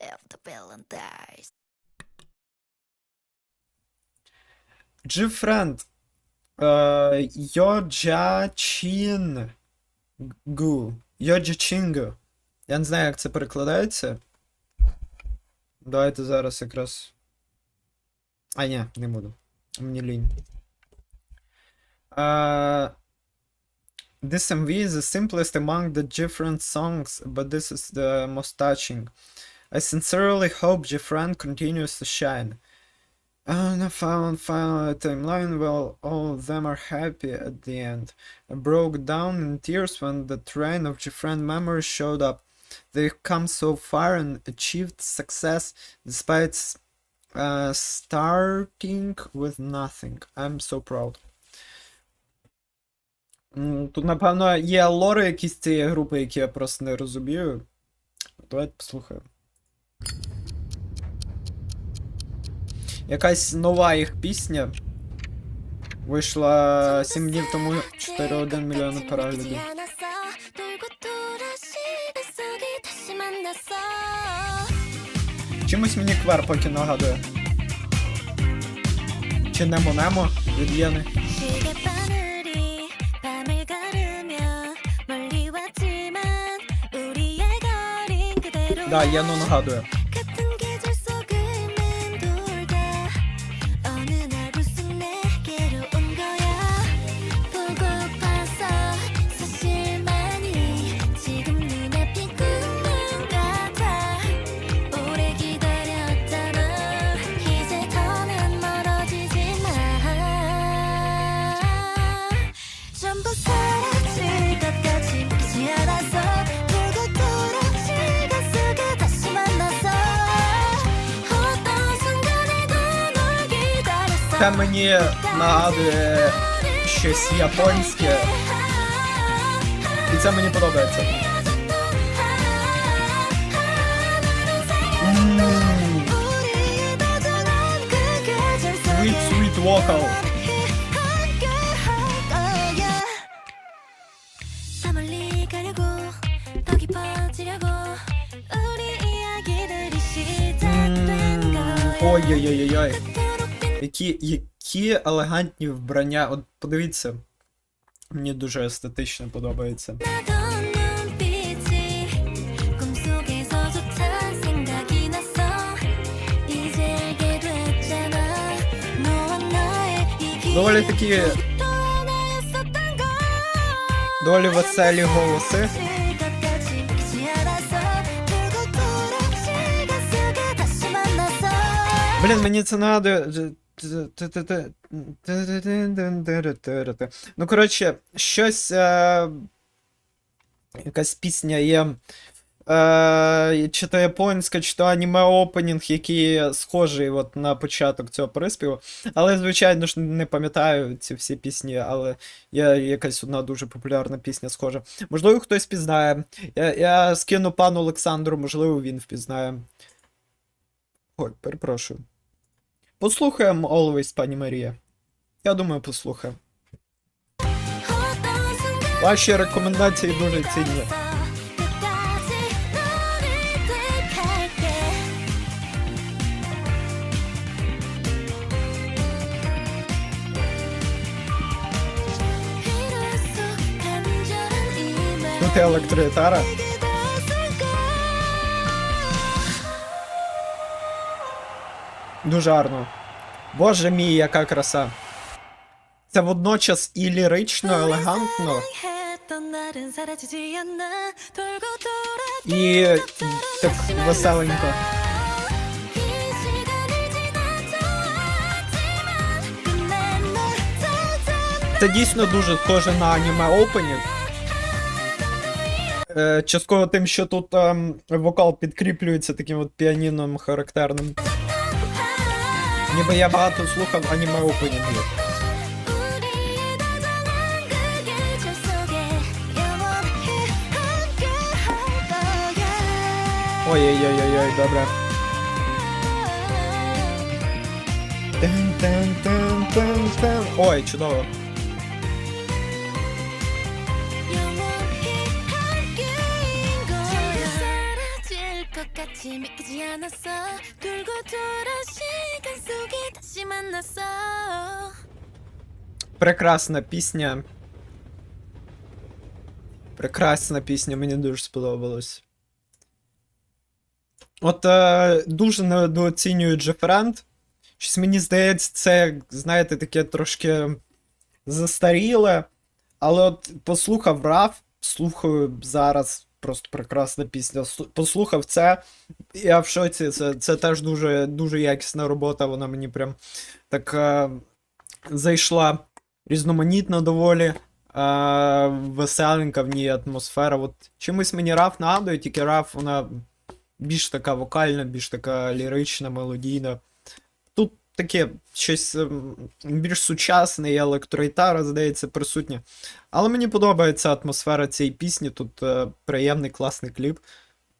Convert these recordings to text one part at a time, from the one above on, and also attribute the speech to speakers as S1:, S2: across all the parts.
S1: the villain dies.
S2: Джифренд. Е, Йоджачин. Гу. Йоджачінгу. Я не знаю, як це перекладається. Давайте зараз якраз. А, ні, не буду. Мені лінь. Uh, this MV is the simplest among the different songs, but this is the most touching. I sincerely hope Jeffran continues to shine. And I found final timeline well all of them are happy at the end. I broke down in tears when the train of Jeffran memories showed up. They've come so far and achieved success despite uh, starting with nothing. I'm so proud. М, Тут, напевно, є лори якісь цієї групи, які я просто не розумію. Давайте послухаємо. Якась нова їх пісня. Вийшла 7 днів тому 4-1 мільйон переглядів. Чимось мені квер поки нагадує. Чи Немо Немо від Єни. Да, Єну нагадує. мені нагадує щось японське. І це мені подобається. Sweet, sweet vocal.
S3: Ой-ой-ой-ой-ой.
S2: Які які елегантні вбрання. От подивіться, мені дуже естетично подобається. Доволі такі доволі веселі голоси. Блін, мені це нагадує Ну, коротше, щось. Е... Якась пісня є. Е... Чи то японська, чи то аніме опенінг, який схожий от на початок цього приспіву. Але, звичайно ж, не пам'ятаю ці всі пісні, але є якась одна дуже популярна пісня схожа. Можливо, хтось впізнає. Я, я скину пану Олександру, можливо, він впізнає. Ой, перепрошую. Послухаємо Always, пані Марія. Я думаю, послухаємо. Ваші рекомендації дуже цінні.
S3: Ну
S2: Тут електрогітара.
S3: Ну,
S2: дуже гарно. Боже мій, яка краса. Це водночас і лірично, елегантно. І так веселенько. Це дійсно дуже схоже на аніме опенінг. Е, частково тим, що тут ем, вокал підкріплюється таким от піаніном характерним. Ніби я багато слухав аніме опенінгів. Ой-ой-ой-ой, добре. Ой, чудово.
S3: 영원히 함께인 거야 사라질 것 같지
S2: 아직 믿기지 않았어 돌고 돌아 시간 속에 다시 만났어
S3: Прекрасна пісня. Прекрасна пісня, мені дуже сподобалось. От е, дуже недооцінюю Джефренд. Щось мені здається, це, знаєте, таке трошки застаріле. Але от послухав Раф, слухаю зараз просто прекрасна пісня. Послухав це. Я в шоці, це, це теж дуже, дуже якісна робота, вона мені прям так е, зайшла різноманітна доволі. Е, веселенька в ній атмосфера. От чимось мені Раф нагадує, тільки Раф вона більш така вокальна, більш така лірична, мелодійна. Таке щось ем, більш сучасне, і електрогітара, здається, присутня. Але мені подобається атмосфера цієї пісні. Тут е, приємний, класний кліп.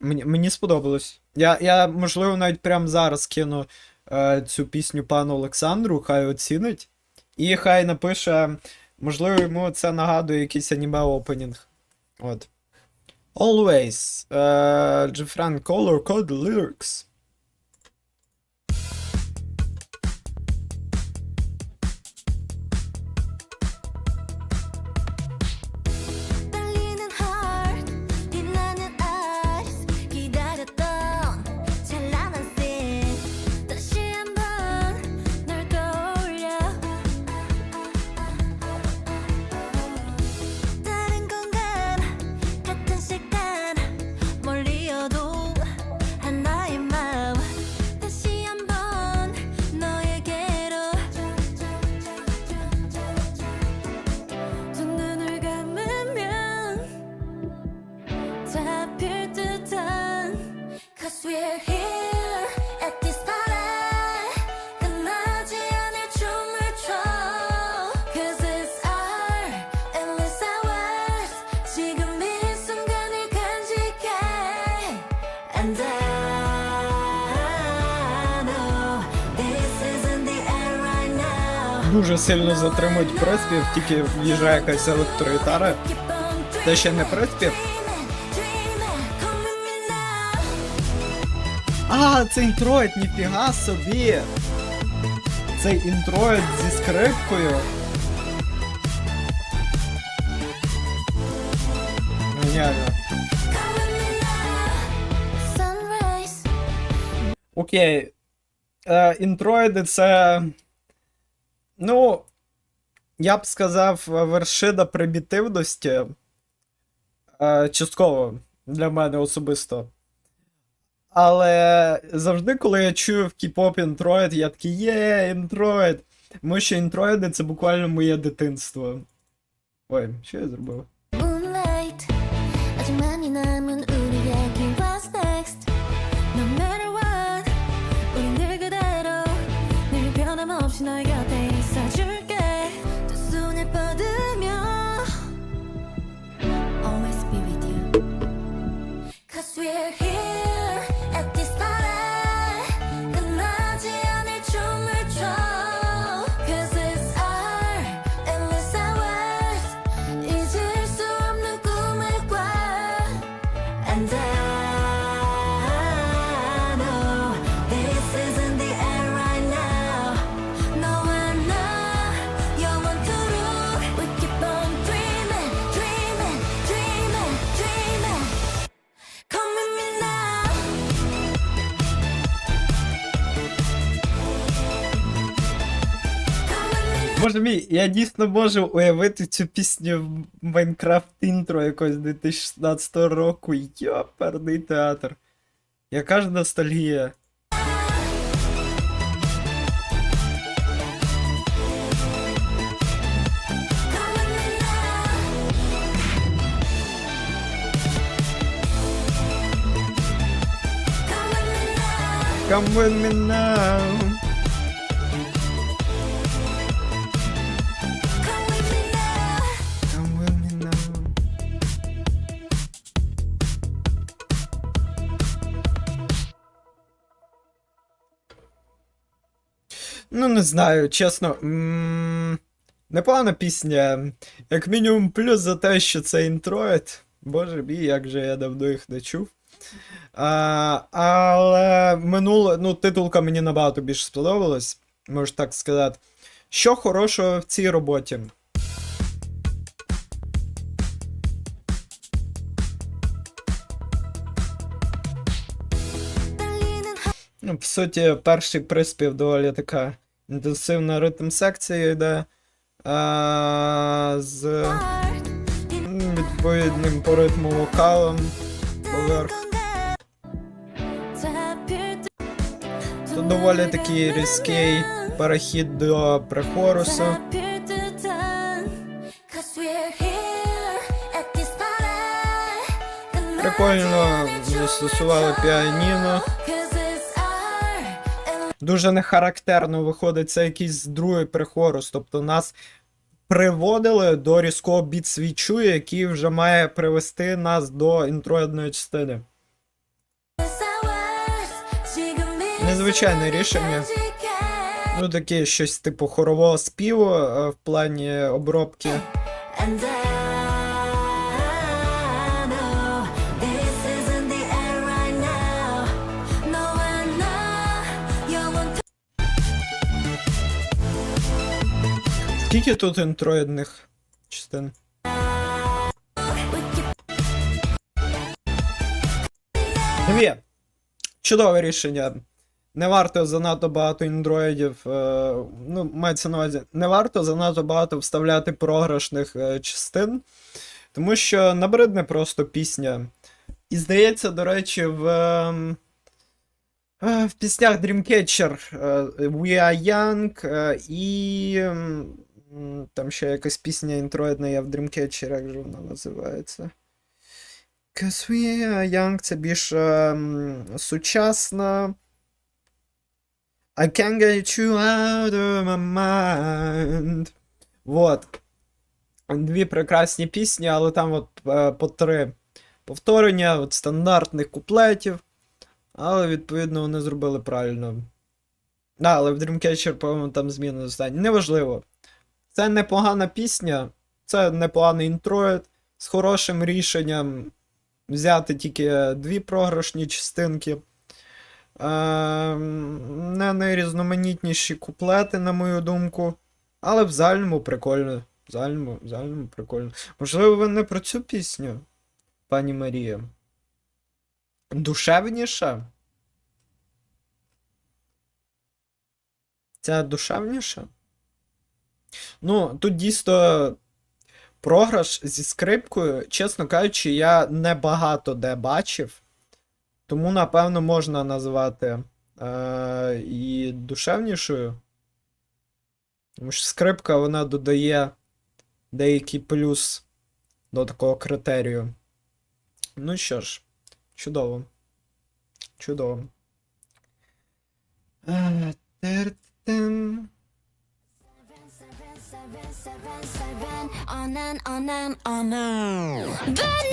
S3: Мені, мені сподобалось. Я, я, можливо, навіть прямо зараз кину е, цю пісню пану Олександру, хай оцінить. І хай напише, можливо, йому це нагадує якийсь аніме опенінг. От. Always. Uh, Jeffran Color Code Lyrics. Дуже сильно затримують приспів, тільки в'їжджає якась електрогітара. Це ще не приспів. А, це інтроїд, ніфіга собі. Це інтроїд зі скрипкою. Геніально. Окей. Е, інтроїди це. Ну. Я б сказав, вершина примітивності. Е, частково для мене особисто. Але завжди, коли я чую в кіп-поп інтроїд, я такий є, інтроїд. Тому що інтроїди це буквально моє дитинство. Ой, що я зробив?
S2: Moonlight
S3: Боже мій, я дійсно можу уявити цю пісню в Майнкрафт інтро якогось 2016 року. Йоперний театр. Яка ж ностальгія.
S2: Come with me now
S3: Не знаю, чесно. Непогана пісня. Як мінімум, плюс за те, що це інтроїд. Боже мій, як же я давно їх не чув. А, але минуле, ну, титулка мені набагато більше сподобалась, можу так сказати. Що хорошого в цій роботі? Ну, по суті, перший приспів доволі така інтенсивна ритм секція йде. А, з відповідним по ритму вокалом поверх. Тут доволі такий різкий перехід до прехорусу. Прикольно застосували піаніно. Дуже нехарактерно виходить це якийсь другий прихорус. Тобто нас приводили до різкого біт свічу, який вже має привести нас до інтроїдної частини.
S2: Незвичайне рішення.
S3: Ну, таке щось типу хорового співу е, в плані обробки. Скільки тут інтроїдних частин? Дві. Чудове рішення. Не варто занадто багато індроїдів. Е, ну, мається на увазі, не варто занадто багато вставляти програшних е, частин, тому що набридне просто пісня. І здається, до речі, в, ем, е, в піснях Dreamcatcher We Are Young і ем, там ще якась пісня інтроїдна є в Dreamcatcher, як же вона називається? Cause we are young це більш ем, сучасна. I can't get you out of my mind. Вот. Дві прекрасні пісні, але там от е, по три повторення от стандартних куплетів. Але, відповідно, вони зробили правильно. Да, але в Dreamcatcher, по-моєму, там зміни останні. Неважливо. Це непогана пісня, це непоганий інтроїд з хорошим рішенням взяти тільки дві програшні частинки. Е, не найрізноманітніші куплети, на мою думку. Але в загальному прикольно. В загальному, в загальному прикольно. Можливо, ви не про цю пісню, пані Марія. Душевніша? Ця душевніша? Ну, тут дійсно програш зі скрипкою, чесно кажучи, я не багато де бачив. Тому, напевно, можна назвати е, і душевнішою. Тому що скрипка вона додає деякий плюс до такого критерію. Ну що ж, чудово. Чудово. Seven, seven,
S2: on and on and on and. Bad